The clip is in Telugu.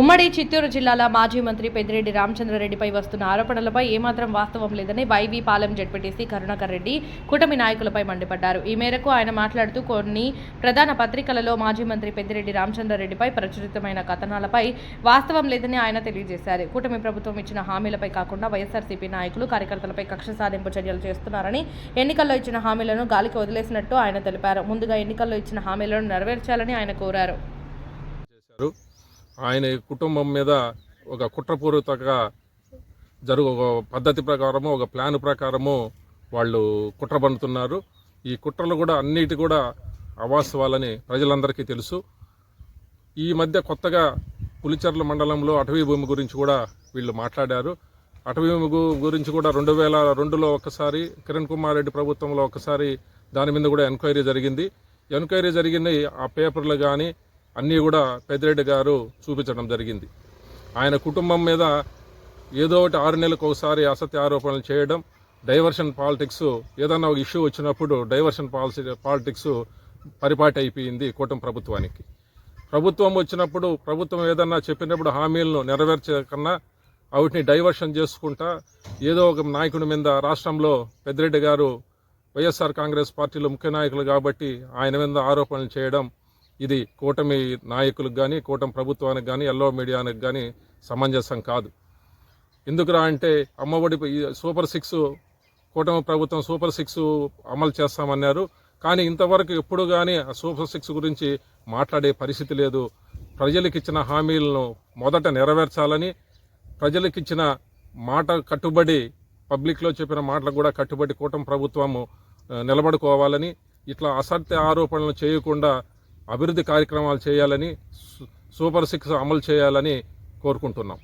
ఉమ్మడి చిత్తూరు జిల్లాల మాజీ మంత్రి పెద్దిరెడ్డి రామచంద్రారెడ్డిపై వస్తున్న ఆరోపణలపై ఏమాత్రం వాస్తవం లేదని Y V Palem ZPTC Karunakar Reddy కూటమి నాయకులపై మండిపడ్డారు. ఈ మేరకు ఆయన మాట్లాడుతూ కొన్ని ప్రధాన పత్రికలలో మాజీ మంత్రి పెద్దిరెడ్డి రామచంద్రారెడ్డిపై ప్రచురితమైన కథనాలపై వాస్తవం లేదని ఆయన తెలియజేశారు. కూటమి ప్రభుత్వం ఇచ్చిన హామీలపై కాకుండా వైఎస్ఆర్సీపీ నాయకులు కార్యకర్తలపై కక్ష సాధింపు చర్యలు చేస్తున్నారని ఎన్నికల్లో ఇచ్చిన హామీలను గాలికి వదిలేసినట్టు ఆయన తెలిపారు. ముందుగా ఎన్నికల్లో ఇచ్చిన హామీలను నెరవేర్చాలని ఆయన కోరారు. ఆయన కుటుంబం మీద ఒక కుట్రపూరితంగా జరుగు ఒక పద్ధతి ప్రకారము ఒక ప్లాన్ ప్రకారము వాళ్ళు కుట్ర పన్నుతున్నారు. ఈ కుట్రలు కూడా అన్నిటి కూడా అవాస్తవాలని ప్రజలందరికీ తెలుసు. ఈ మధ్య కొత్తగా పులిచెర్ల మండలంలో అటవీ భూమి గురించి కూడా వీళ్ళు మాట్లాడారు. అటవీ భూమి గురించి కూడా రెండు వేల రెండులో ఒకసారి కిరణ్ కుమార్ రెడ్డి ప్రభుత్వంలో ఒకసారి దాని మీద కూడా ఎంక్వైరీ జరిగింది. ఎంక్వైరీ జరిగింది ఆ పేపర్లు కానీ అన్నీ కూడా పెద్దిరెడ్డి గారు చూపించడం జరిగింది. ఆయన కుటుంబం మీద ఏదో ఒకటి ఆరు నెలలకు ఒకసారి అసత్య ఆరోపణలు చేయడం డైవర్షన్ పాలిటిక్స్ ఏదన్నా ఒక ఇష్యూ వచ్చినప్పుడు డైవర్షన్ పాలసీ పాలిటిక్స్ పరిపాటి అయిపోయింది కూటమి ప్రభుత్వానికి. ప్రభుత్వం వచ్చినప్పుడు ప్రభుత్వం ఏదన్నా చెప్పినప్పుడు హామీలను నెరవేర్చకన్నా వాటిని డైవర్షన్ చేసుకుంటా ఏదో ఒక నాయకుడి మీద రాష్ట్రంలో పెద్దిరెడ్డి గారు వైఎస్ఆర్ కాంగ్రెస్ పార్టీలో ముఖ్య నాయకులు కాబట్టి ఆయన మీద ఆరోపణలు చేయడం ఇది కూటమి నాయకులకు కానీ కూటమి ప్రభుత్వానికి కానీ ఎల్లో మీడియానికి కానీ సమంజసం కాదు. ఎందుకురా అంటే అమ్మఒడి సూపర్ సిక్స్ కూటమి ప్రభుత్వం సూపర్ సిక్స్ అమలు చేస్తామన్నారు. కానీ ఇంతవరకు ఎప్పుడు కానీ ఆ సూపర్ సిక్స్ గురించి మాట్లాడే పరిస్థితి లేదు. ప్రజలకు ఇచ్చిన హామీలను మొదట నెరవేర్చాలని ప్రజలకు ఇచ్చిన మాట కట్టుబడి పబ్లిక్లో చెప్పిన మాటలకు కూడా కట్టుబడి కూటమి ప్రభుత్వము నిలబడుకోవాలని ఇట్లా అసత్య ఆరోపణలు చేయకుండా అభివృద్ధి కార్యక్రమాలు చేయాలని సూపర్ సిక్స్ అమలు చేయాలని కోరుకుంటున్నాం.